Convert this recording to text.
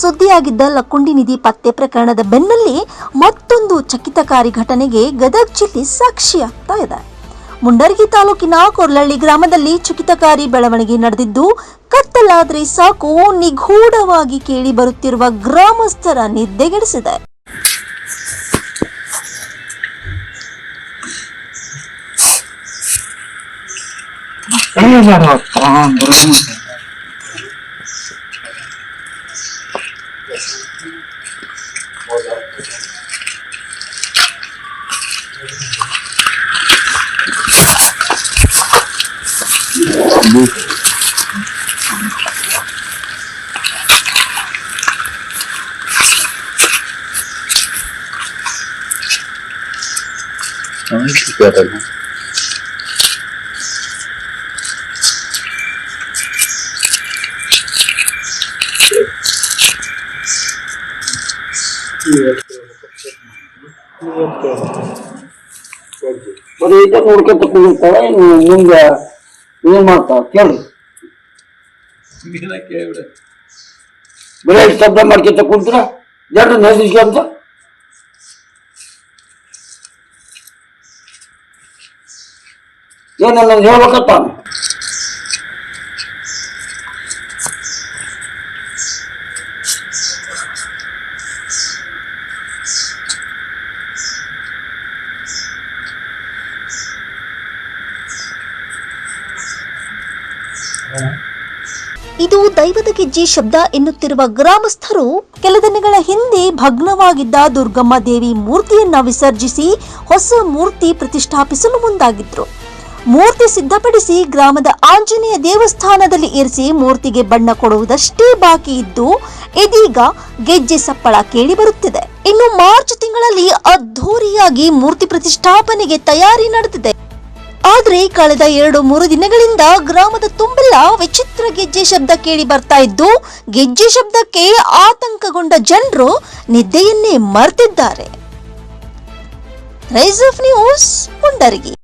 ಸುದ್ದಿಯಾಗಿದ್ದ ಲಕ್ಕುಂಡಿ ನಿಧಿ ಪತ್ತೆ ಪ್ರಕರಣದ ಬೆನ್ನಲ್ಲಿ ಮತ್ತೊಂದು ಚಕಿತಕಾರಿ ಘಟನೆಗೆ ಗದಗ ಜಿಲ್ಲೆ ಸಾಕ್ಷಿಯಾಗ್ತಾ ಇದೆ. ಮುಂಡರ್ಗಿ ತಾಲೂಕಿನ ಕೊರ್ಲಳ್ಳಿ ಗ್ರಾಮದಲ್ಲಿ ಚಕಿತಕಾರಿ ಬೆಳವಣಿಗೆ ನಡೆದಿದ್ದು, ಕತ್ತಲಾದ್ರೆ ಸಾಕು, ನಿಗೂಢವಾಗಿ ಕೇಳಿ ಬರುತ್ತಿರುವ ಗ್ರಾಮಸ್ಥರ ನಿದ್ದೆಗೆಡಿಸಿದೆ. Ay, qué ಬರೀ ಇದ ನೋಡ್ಕೊಂತ ಕುಂದಿರ್ತಾಳ ಇನ್ನು ಮುಂದೆ ಏನ್ ಮಾಡ್ತಾಳ? ಕೇಳ್ರಿ. ಬರೀ ಶಬ್ದ ಮಾಡ್ಕೊಂತ ಕುಂತ್ರ ಜನರು ನೆನೆಸ್ಕೊಂತ ಏನನ್ನ ಹೇಳ್ಬೇಕತ್ತ ಇದು ದೈವದ ಗೆಜ್ಜೆ ಶಬ್ದ ಎನ್ನುತ್ತಿರುವ ಗ್ರಾಮಸ್ಥರು ಕೆಲ ದಿನಗಳ ಹಿಂದೆ ಭಗ್ನವಾಗಿದ್ದ ದುರ್ಗಮ್ಮ ದೇವಿ ಮೂರ್ತಿಯನ್ನ ವಿಸರ್ಜಿಸಿ ಹೊಸ ಮೂರ್ತಿ ಪ್ರತಿಷ್ಠಾಪಿಸಲು ಮುಂದಾಗಿದ್ರು. ಮೂರ್ತಿ ಸಿದ್ಧಪಡಿಸಿ ಗ್ರಾಮದ ಆಂಜನೇಯ ದೇವಸ್ಥಾನದಲ್ಲಿ ಇರಿಸಿ ಮೂರ್ತಿಗೆ ಬಣ್ಣ ಕೊಡುವುದಷ್ಟೇ ಬಾಕಿ ಇದ್ದು, ಇದೀಗ ಗೆಜ್ಜೆ ಸಪ್ಪಳ ಕೇಳಿ ಬರುತ್ತಿದೆ. ಇನ್ನು ಮಾರ್ಚ್ ತಿಂಗಳಲ್ಲಿ ಅದ್ಧೂರಿಯಾಗಿ ಮೂರ್ತಿ ಪ್ರತಿಷ್ಠಾಪನೆಗೆ ತಯಾರಿ ನಡೆದಿದೆ. ಆದ್ರೆ ಕಳೆದ ಎರಡು ಮೂರು ದಿನಗಳಿಂದ ಗ್ರಾಮದ ತುಂಬೆಲ್ಲ ವಿಚಿತ್ರ ಗೆಜ್ಜೆ ಶಬ್ದ ಕೇಳಿ ಬರ್ತಾ ಇದ್ದು, ಗೆಜ್ಜೆ ಶಬ್ದಕ್ಕೆ ಆತಂಕಗೊಂಡ ಜನರು ನಿದ್ದೆಯನ್ನೇ ಮರೆತಿದ್ದಾರೆ. Rise of news, Mundaragi.